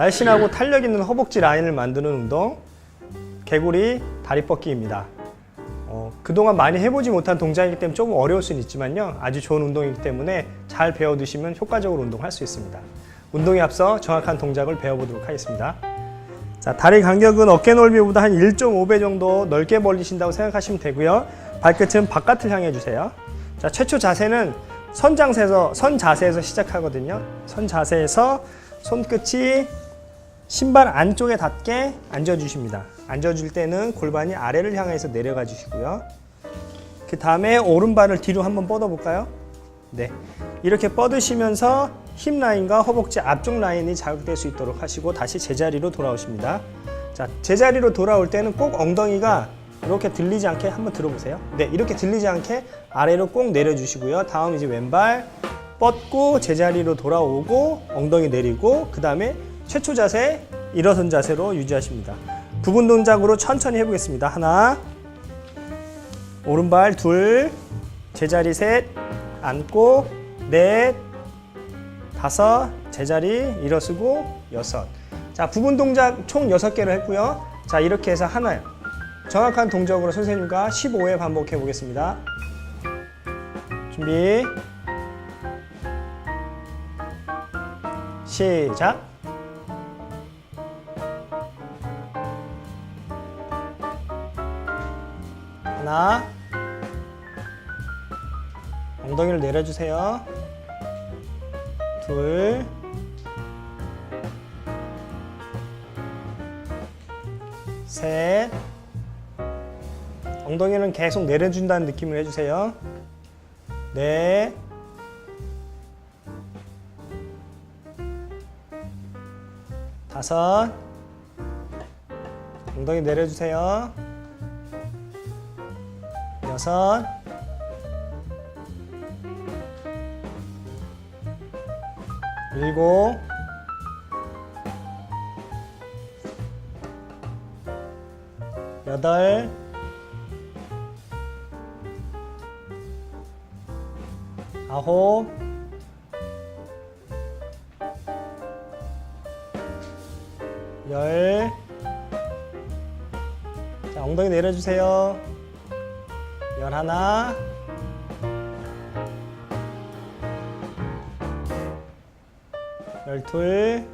날씬하고 탄력 있는 허벅지 라인을 만드는 운동 개구리 다리 뻗기입니다. 어, 그동안 많이 해보지 못한 동작이기 때문에 조금 어려울 수는 있지만요. 아주 좋은 운동이기 때문에 잘 배워두시면 효과적으로 운동할 수 있습니다. 운동에 앞서 정확한 동작을 배워보도록 하겠습니다. 자, 다리 간격은 어깨 넓이보다 한 1.5배 정도 넓게 벌리신다고 생각하시면 되고요. 발끝은 바깥을 향해 주세요. 자, 최초 자세는 선 장세에서 선 자세에서 시작하거든요. 선 자세에서 손끝이 신발 안쪽에 닿게 앉아 주십니다. 앉아 줄 때는 골반이 아래를 향해서 내려가 주시고요. 그 다음에 오른발을 뒤로 한번 뻗어 볼까요? 네. 이렇게 뻗으시면서 힙 라인과 허벅지 앞쪽 라인이 자극될 수 있도록 하시고 다시 제자리로 돌아오십니다. 자, 제자리로 돌아올 때는 꼭 엉덩이가 이렇게 들리지 않게 한번 들어보세요. 네, 이렇게 들리지 않게 아래로 꼭 내려주시고요. 다음 이제 왼발 뻗고 제자리로 돌아오고 엉덩이 내리고 그 다음에 최초 자세 일어선 자세로 유지하십니다. 부분 동작으로 천천히 해보겠습니다. 하나, 오른발 둘, 제자리 셋, 앉고 넷, 다섯, 제자리 일어서고 여섯. 자, 부분 동작 총 여섯 개를 했고요. 자, 이렇게 해서 하나요. 정확한 동작으로 선생님과 15회 반복해 보겠습니다. 준비. 시작. 하나. 엉덩이를 내려주세요. 둘. 셋. 엉덩이는 계속 내려준다는 느낌을 해주세요. 넷. 다섯. 엉덩이 내려주세요. 여섯. 일곱. 여덟. 아홉. 열. 자, 엉덩이 내려주세요. 열하나. 열둘.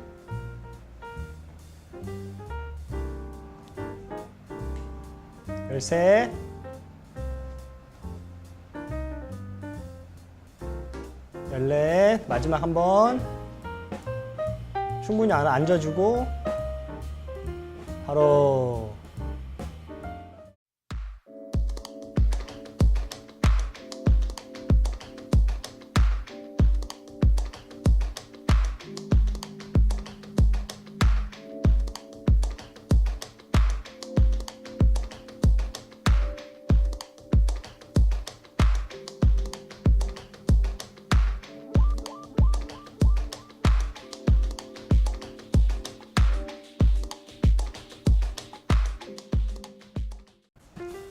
열셋. 열넷. 마지막 한 번. 충분히 안 앉아주고 바로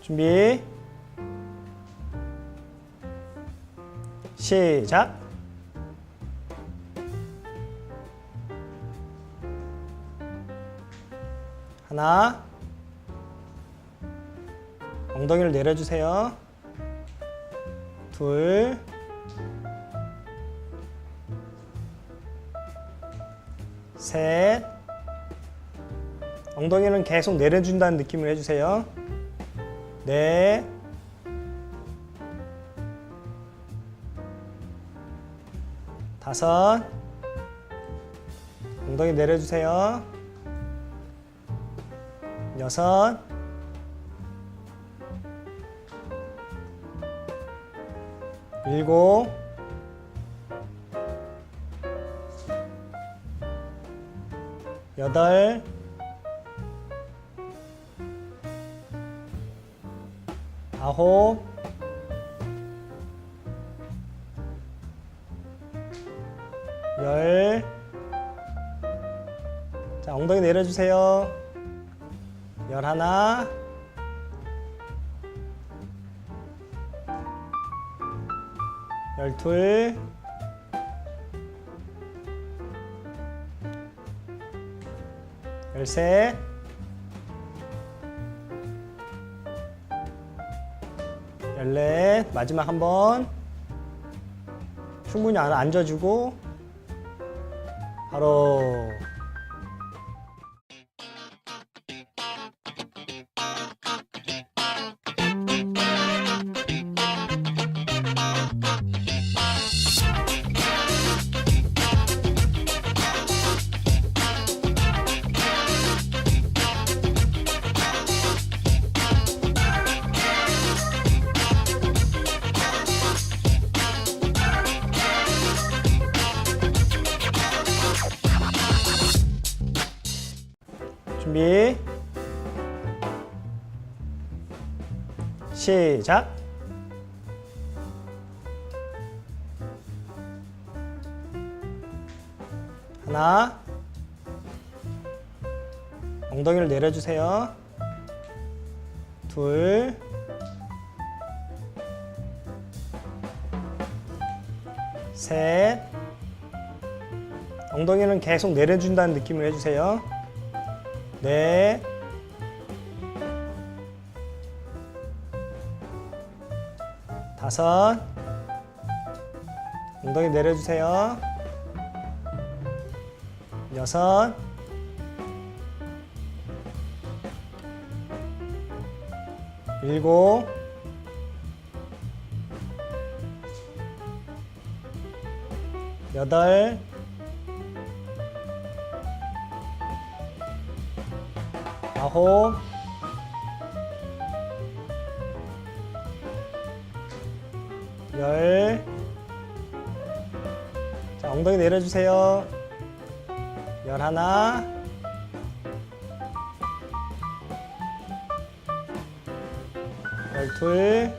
준비. 시작. 하나. 엉덩이를 내려주세요. 둘. 셋. 엉덩이는 계속 내려준다는 느낌을 해주세요. 네. 다섯. 엉덩이 내려주세요. 여섯. 일곱. 여덟. 아홉, 열. 자, 엉덩이 내려주세요. 열하나. 열둘. 열셋 열넷 마지막 한 번 충분히 안- 앉아주고 바로 준비. 시작. 하나. 엉덩이를 내려주세요. 둘. 셋. 엉덩이는 계속 내려준다는 느낌을 해주세요. 네. 다섯. 엉덩이 내려주세요. 여섯. 일곱. 여덟. 아홉. 열. 자, 엉덩이 내려주세요. 열 하나. 열 둘.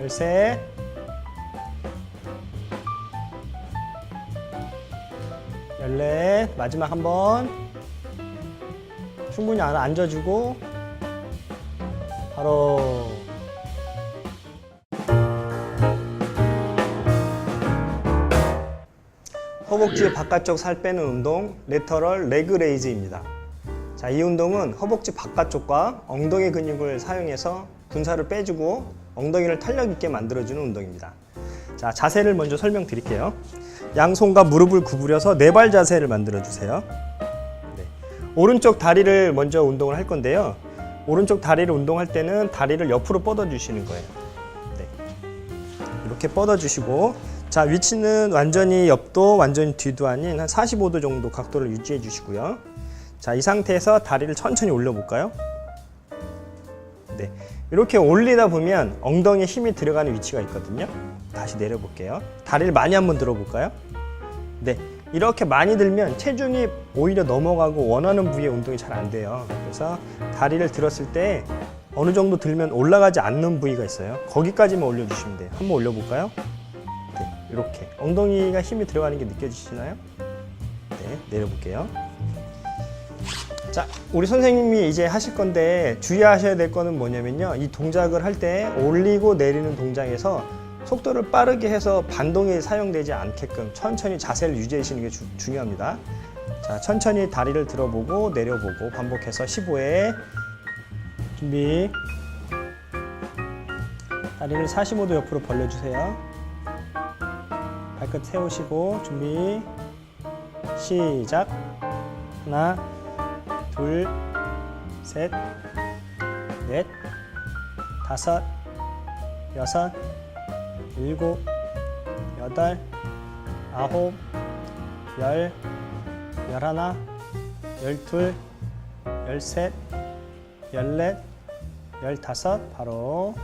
열 셋. 열넷. 마지막 한 번. 충분히 안- 앉아주고 바로 허벅지 바깥쪽 살 빼는 운동 레터럴 레그 레이즈입니다. 자, 이 운동은 허벅지 바깥쪽과 엉덩이 근육을 사용해서 군살을 빼주고 엉덩이를 탄력 있게 만들어주는 운동입니다. 자, 자세를 먼저 설명드릴게요. 양손과 무릎을 구부려서 네발 자세를 만들어 주세요. 네. 오른쪽 다리를 먼저 운동을 할 건데요. 오른쪽 다리를 운동할 때는 다리를 옆으로 뻗어 주시는 거예요. 네. 이렇게 뻗어 주시고 자, 위치는 완전히 옆도 완전히 뒤도 아닌 한 45도 정도 각도를 유지해 주시고요. 자, 이 상태에서 다리를 천천히 올려 볼까요? 네. 이렇게 올리다 보면 엉덩이에 힘이 들어가는 위치가 있거든요. 다시 내려 볼게요. 다리를 많이 한번 들어 볼까요? 네. 이렇게 많이 들면 체중이 오히려 넘어가고 원하는 부위에 운동이 잘 안 돼요. 그래서 다리를 들었을 때 어느 정도 들면 올라가지 않는 부위가 있어요. 거기까지만 올려주시면 돼요. 한번 올려볼까요? 네, 이렇게 엉덩이가 힘이 들어가는 게 느껴지시나요? 네, 내려볼게요. 자, 우리 선생님이 이제 하실 건데 주의하셔야 될 거는 뭐냐면요. 이 동작을 할 때 올리고 내리는 동작에서 속도를 빠르게 해서 반동이 사용되지 않게끔 천천히 자세를 유지하시는 게 주- 중요합니다. 자, 천천히 다리를 들어보고 내려보고 반복해서 15회 준비. 다리를 45도 옆으로 벌려주세요. 발끝 세우시고 준비. 시작. 하나, 둘, 셋, 넷, 다섯, 여섯, 일곱, 여덟, 아홉, 열, 열하나, 열둘, 열셋, 열넷, 열다섯. 바로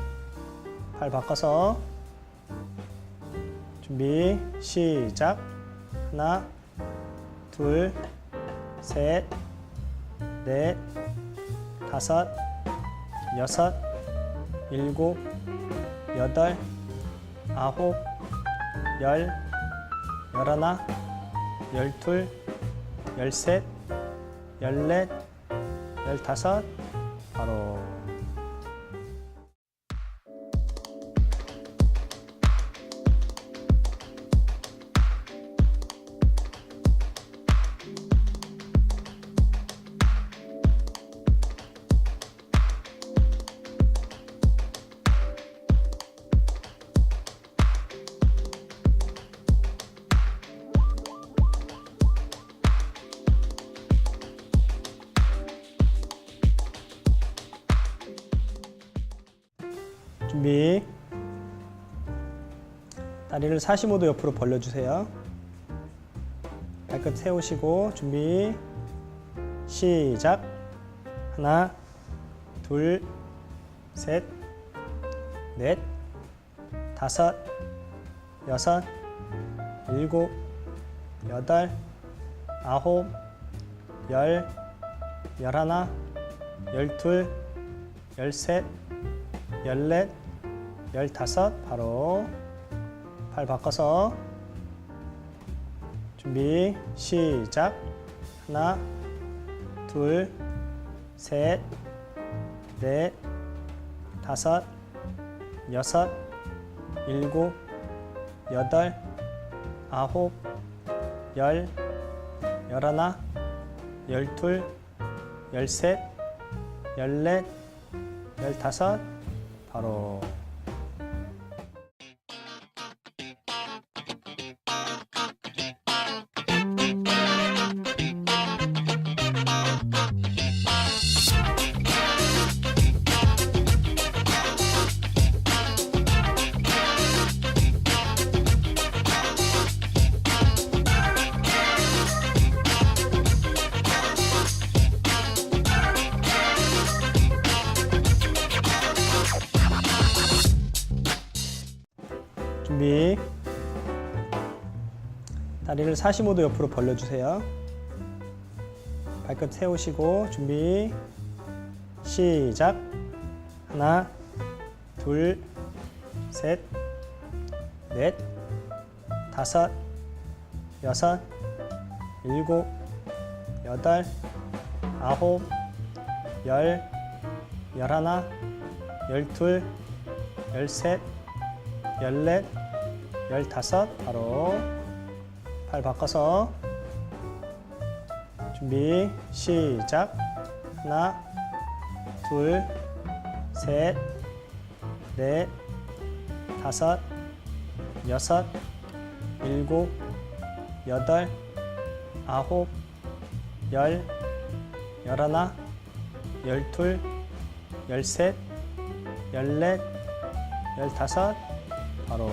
팔 바꿔서 준비 시작. 하나, 둘, 셋, 넷, 다섯, 여섯, 일곱, 여덟, 아홉, 열, 열하나, 열둘, 열셋, 열넷, 열다섯, 바로 다리를 45도 옆으로 벌려주세요. 발끝 세우시고 준비. 시작. 하나, 둘, 셋, 넷, 다섯, 여섯, 일곱, 여덟, 아홉, 열, 열하나, 열둘, 열셋, 열넷, 열다섯 바로 팔 바꿔서. 준비 시작. 하나 둘 셋 넷 다섯 여섯 일곱 여덟 아홉 열 열하나 열둘 열셋 열넷 열다섯. 바로 다리를 45도 옆으로 벌려주세요. 발끝 세우시고 준비 시작. 하나 둘 셋 넷 다섯 여섯 일곱 여덟 아홉 열 열하나 열둘 열셋 열넷, 열다섯. 바로 팔 바꿔서. 준비 시작. 하나 둘 셋 넷 다섯 여섯 일곱 여덟 아홉 열 열하나 열둘 열셋 열넷 열다섯. 바로